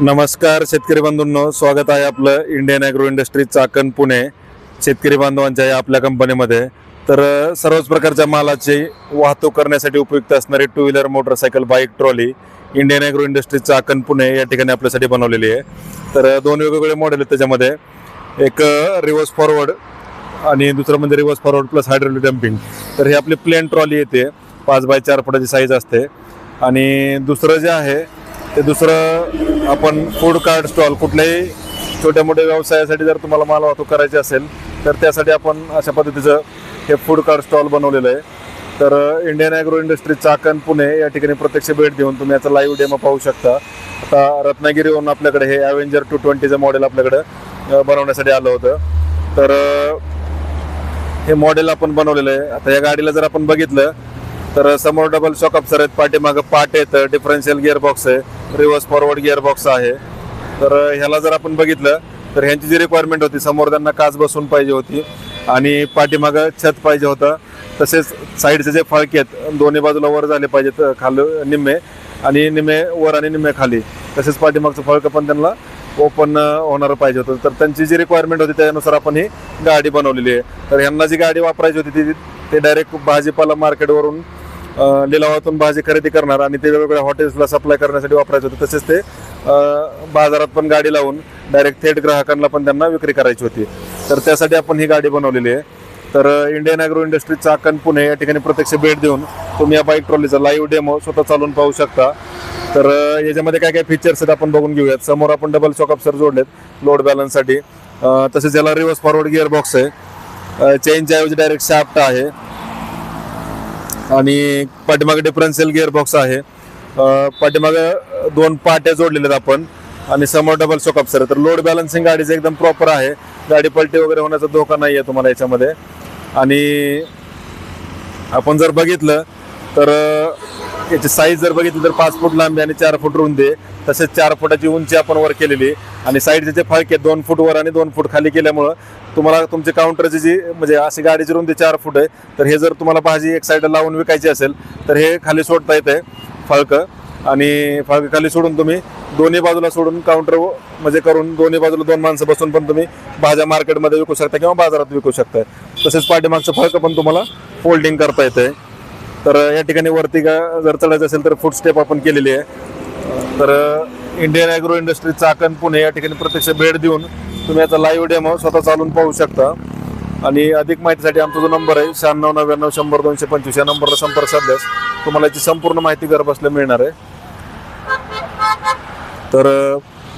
नमस्कार शेतकरी बांधूंनो स्वागत आहे आपलं Indian agro industry Chakan Pune शेतकरी बांधवांच्या या आपल्या कंपनीमध्ये. तर सर्वच प्रकारच्या मालाची वाहतूक करण्यासाठी उपयुक्त असणारी two wheeler motorcycle bike trolley Indian agro industry Chakan Pune या ठिकाणी आपल्यासाठी बनवलेली आहे. तर दोन वेगवेगळे मॉडेल आहेत त्याच्यामध्ये. एक रिव्हर्स फॉरवर्ड आणि दुसरं म्हणजे reverse forward plus hydraulic dumping तर ही आपली प्लेन ट्रॉली येते. पाच बाय चार फुटाची साईज असते. आणि दुसरं जे आहे ते दुसरं आपण फूड कार्ड स्टॉल कुठल्याही छोट्या मोठ्या व्यवसायासाठी जर तुम्हाला माल वाहतूक करायची असेल तर त्यासाठी आपण अशा पद्धतीचं हे फूड कार्ड स्टॉल बनवलेलं आहे. तर Indian agro industry Chakan Pune या ठिकाणी प्रत्यक्ष भेट देऊन तुम्ही याचा लाईव्ह डेमो पाहू शकता. आता रत्नागिरीवरून आपल्याकडे हे ॲव्हेंजर टू ट्वेंटीचं मॉडेल आपल्याकडं बनवण्यासाठी आलं होतं. तर हे मॉडेल आपण बनवलेलं आहे. आता या गाडीला जर आपण बघितलं तर समोर डबल शॉक अप्सर आहेत. पाठीमागं पाट येतं डिफरन्शियल गिअरबॉक्स आहे. रिव्हर्स फॉरवर्ड गिअरबॉक्स आहे. तर ह्याला जर आपण बघितलं तर ह्यांची जी रिक्वायरमेंट होती समोर त्यांना काच बसून पाहिजे होती. आणि पाठीमागं छत पाहिजे होतं. तसेच साईडचे जे फळके आहेत दोन्ही बाजूला वर झाले पाहिजेत खाल निम्मे. आणि निम्मे वर आणि निम्मे खाली. तसेच पाठीमागचं फळकं पण त्यांना ओपन होणार पाहिजे होतं. तर त्यांची जी रिक्वायरमेंट होती त्यानुसार आपण ही गाडी बनवलेली आहे. तर ह्यांना जी गाडी वापरायची होती ती ते डायरेक्ट भाजीपाला मार्केटवरून लिलावातून भाजी खरेदी करणार आणि ते वेगवेगळ्या हॉटेल्सला सप्लाय करण्यासाठी वापरायचे होतं. तसेच ते बाजारात पण गाडी लावून डायरेक्ट थेट ग्राहकांना पण त्यांना विक्री करायची होती. तर त्यासाठी आपण ही गाडी बनवलेली आहे. तर Indian agro industry Chakan Pune या ठिकाणी प्रत्यक्ष भेट देऊन तुम्ही या बाईक ट्रॉलीचा लाईव्ह डेमो स्वतः चालून पाहू शकता. तर याच्यामध्ये काय काय फीचर्स आहेत आपण बघून घेऊयात. समोर आपण डबल शॉक जोडलेत लोड बॅलन्ससाठी तसेच याला रिव्हर्स फॉरवर्ड गिअर बॉक्स आहे चेनच्या ऐवजी डायरेक्ट शाफ्ट आहे. आणि पाठीमागे डिफरन्शियल गिअर बॉक्स आहे. अ, पाठीमागे दोन पाट्या जोडलेल्या आहेत आपण आणि समोर डबल शॉक सर तर लोड बॅलन्सिंग गाडीचं एकदम प्रॉपर आहे. गाडी पलटी वगैरे होण्याचा धोका नाही आहे तुम्हाला याच्यामध्ये. आणि आपण जर बघितलं तर याची साईज जर बघितली तर पाच फूट लांबी आणि चार फूट रुंदी तसेच चार फुटाची उंची आपण वर केलेली आणि साईडचे जे फळके आहेत, दोन फूट वर आणि दोन फूट खाली केल्यामुळं तुम्हाला तुमची काउंटरची जी म्हणजे अशी गाडीची रुंदी चार फूट आहे. तर हे जर तुम्हाला भाजी एक साईडला लावून विकायची असेल तर हे खाली सोडता येते फळकं. आणि फळकं खाली सोडून तुम्ही दोन्ही बाजूला सोडून काउंटर म्हणजे करून दोन्ही बाजूला दोन माणसं बसून पण तुम्ही भाज्या मार्केटमध्ये विकू शकता किंवा बाजारात विकू शकता. तसेच पाठीमागचं फळकं पण तुम्हाला फोल्डिंग करता येते तर या ठिकाणी वरती का जर चढायचं असेल तर फुटस्टेप आपण केलेली आहे. तर Indian agro industry Chakan Pune या ठिकाणी प्रत्यक्ष भेट देऊन तुम्ही याचा लाईव्ह डेमो स्वतः चालून पाहू शकता. आणि अधिक माहितीसाठी आमचा जो नंबर आहे शहाण्णव नव्याण्णव शंभर दोनशे पंचवीस या नंबरला संपर्क साधल्यास तुम्हाला याची संपूर्ण माहिती घर बसल्या मिळणार आहे. तर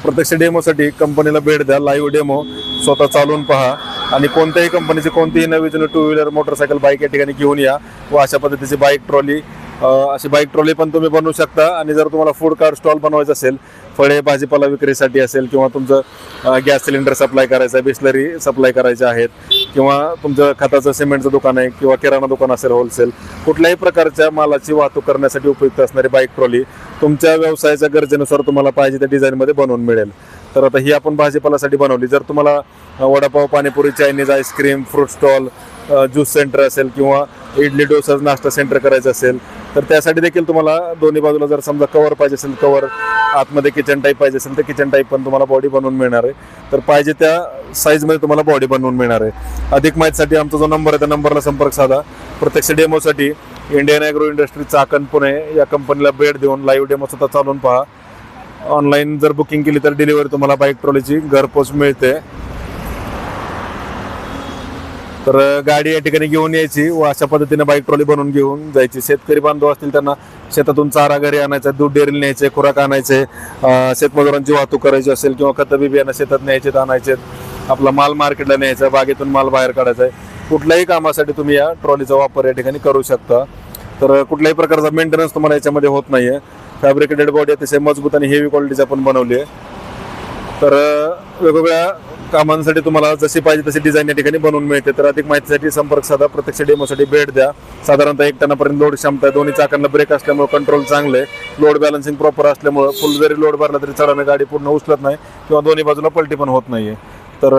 प्रत्यक्ष डेमोसाठी कंपनीला भेट द्या लाईव्ह डेमो स्वतः चालवून पहा. आणि कोणत्याही कंपनीची कोणतीही नवीन टू व्हीलर मोटरसायकल बाईक या ठिकाणी घेऊन या व अशा पद्धतीची बाईक ट्रॉली अशी बाईक ट्रॉली पण तुम्ही बनवू शकता. आणि जर तुम्हाला फूड कार्ड स्टॉल बनवायचं असेल फळे भाजीपाला विक्रीसाठी असेल किंवा तुमचं गॅस सिलेंडर सप्लाय करायचं आहे बिस्लरी सप्लाय करायचे आहेत किंवा तुमचं खताचं सिमेंटचं दुकान आहे किंवा किराणा दुकान असेल होलसेल कुठल्याही प्रकारच्या मालाची वाहतूक करण्यासाठी उपयुक्त असणारी बाईक ट्रॉली तुमच्या व्यवसायाच्या गरजेनुसार तुम्हाला पाहिजे त्या डिझाईनमध्ये बनवून मिळेल. तर आता ही आपण भाजीपालासाठी बनवली. जर तुम्हाला vada pav panipuri Chinese ice cream fruit stall juice centre असेल किंवा इडली डोसा नाश्ता सेंटर करायचं असेल तर त्यासाठी देखील तुम्हाला दोन्ही बाजूला जर समजा कवर पाहिजे असेल कवर आतमध्ये किचन टाईप पाहिजे असेल तर किचन टाईप पण तुम्हाला बॉडी बनवून मिळणार आहे. तर पाहिजे त्या साईजमध्ये तुम्हाला बॉडी बनवून मिळणार आहे. अधिक माहितीसाठी आमचा जो नंबर आहे त्या नंबरला संपर्क साधा. प्रत्यक्ष डेमोसाठी Indian agro industry Chakan Pune या कंपनीला भेट देऊन लाईव्ह डेमो स्वतः चालवून पहा. ऑनलाईन जर बुकिंग केली तर डिलिव्हरी तुम्हाला बाईक ट्रॉलीची घरपोच मिळते. तर गाडी या ठिकाणी घेऊन यायची व अशा पद्धतीने बाईक ट्रॉली बनवून घेऊन जायची. शेतकरी बांधव असतील त्यांना शेतातून चारा घरी आणायचा दूध डेअरीला न्यायचे खुराक आणायचे शेतमजुरांची वाहतूक करायची असेल किंवा खतंबी बियाणं शेतात न्यायचे आणायचे आपला माल मार्केटला न्यायचा बागेतून माल बाहेर काढायचा आहे. कुठल्याही कामासाठी तुम्ही या ट्रॉलीचा वापर या ठिकाणी करू शकता. तर कुठल्याही प्रकारचा मेंटेनन्स तुम्हाला याच्यामध्ये होत नाही आहे फॅब्रिकेटेड बॉडी अतिशय मजबूत आणि हेवी क्वालिटीची आपण बनवली आहे. तर वेगवेगळ्या कामांसाठी तुम्हाला जशी पाहिजे तशी डिझाईन या ठिकाणी बनवून मिळते. तर अधिक माहितीसाठी संपर्क साधा प्रत्यक्ष डेमोसाठी भेट द्या. साधारणतः एक टनापर्यंत लोड क्षमता आहे. दोन्ही चाकांना ब्रेक असल्यामुळे कंट्रोल चांगले लोड बॅलन्सिंग प्रॉपर असल्यामुळं फुल जरी लोड भरला तरी चढाने गाडी पूर्ण उचलत नाही किंवा दोन्ही बाजूला पलटी पण होत नाहीये. तर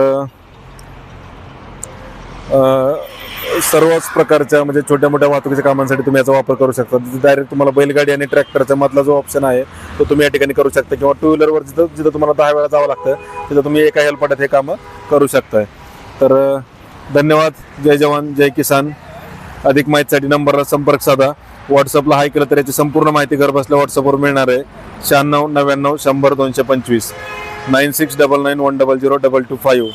सर्वच प्रकारच्या म्हणजे छोट्या मोठ्या वाहतुकीच्या कामांसाठी तुम्ही याचा वापर करू शकता. डायरेक्ट तुम्हाला बैलगाडी आणि ट्रॅक्टरच्या मधला जो ऑप्शन आहे तो तुम्ही या ठिकाणी करू शकता. किंवा टू व्हीलरवर जिथं जिथं तुम्हाला दहा वेळा जावं लागतं तिथं तुम्ही एका हेल्पटात हे कामं करू शकताय. तर धन्यवाद. जय जवान जय किसान. अधिक माहितीसाठी नंबरला संपर्क साधा. व्हॉट्सअपला हाय केलं तर याची संपूर्ण माहिती घर बसल्या व्हॉट्सअपवर मिळणार आहे. शहाण्णव नव्याण्णव शंभर दोनशे पंचवीस. Nine six double nine one double zero double two five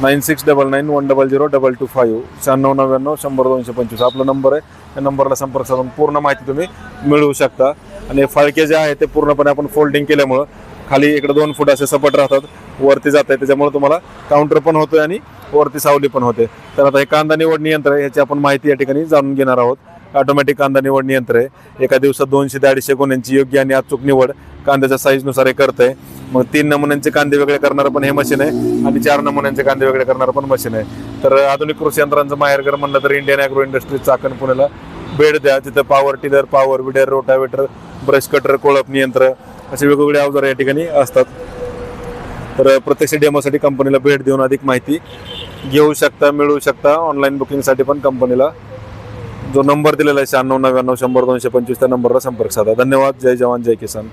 nine six double nine one double zero double two five. शहाण्णव नव्याण्णव शंभर दोनशे पंचवीस. आपला नंबर आहे. त्या नंबरला संपर्क साधून पूर्ण माहिती तुम्ही मिळवू शकता. आणि फाळके फळके जे आहे ते पूर्णपणे आपण फोल्डिंग केल्यामुळं खाली इकडे दोन फूट असे सपट राहतात. वरती जात आहे. त्याच्यामुळे तुम्हाला काउंटर पण होतोय आणि वरती सावली पण होते. तर आता हे कांदा निवडणी यंत्र आहे. याची आपण माहिती या ठिकाणी जाणून घेणार आहोत. ऑटोमॅटिक कांदा निवडणी यंत्र आहे. एका दिवसात दोनशे ते अडीचशे गुन्ह्यांची योग्य आणि अचूक निवड कांद्याच्या साईजनुसार हे करतंय. मग तीन नमुन्यांचे कांदे वेगळे करणारं पण हे मशीन आहे. आणि चार नमुन्यांचे कांदे वेगळे करणारं पण मशीन आहे. तर आधुनिक कृषी यंत्रांचं माहेरघर म्हणलं तर इंडियन अॅग्रो इंडस्ट्री चाकण पुण्याला. भेट द्या तिथं power tiller power weeder rotavator brush cutter कोळपणी यंत्र असे वेगवेगळे अवजार या ठिकाणी असतात. तर प्रत्यक्ष डेमोसाठी कंपनीला भेट देऊन अधिक माहिती घेऊ शकता मिळवू शकता. ऑनलाईन बुकिंगसाठी पण कंपनीला जो नंबर दिलेला आहे शहाण्णव नव्याण्णव शंभर दोनशे पंचवीस त्या नंबरला संपर्क साधा. धन्यवाद. जय जवान जय किसान.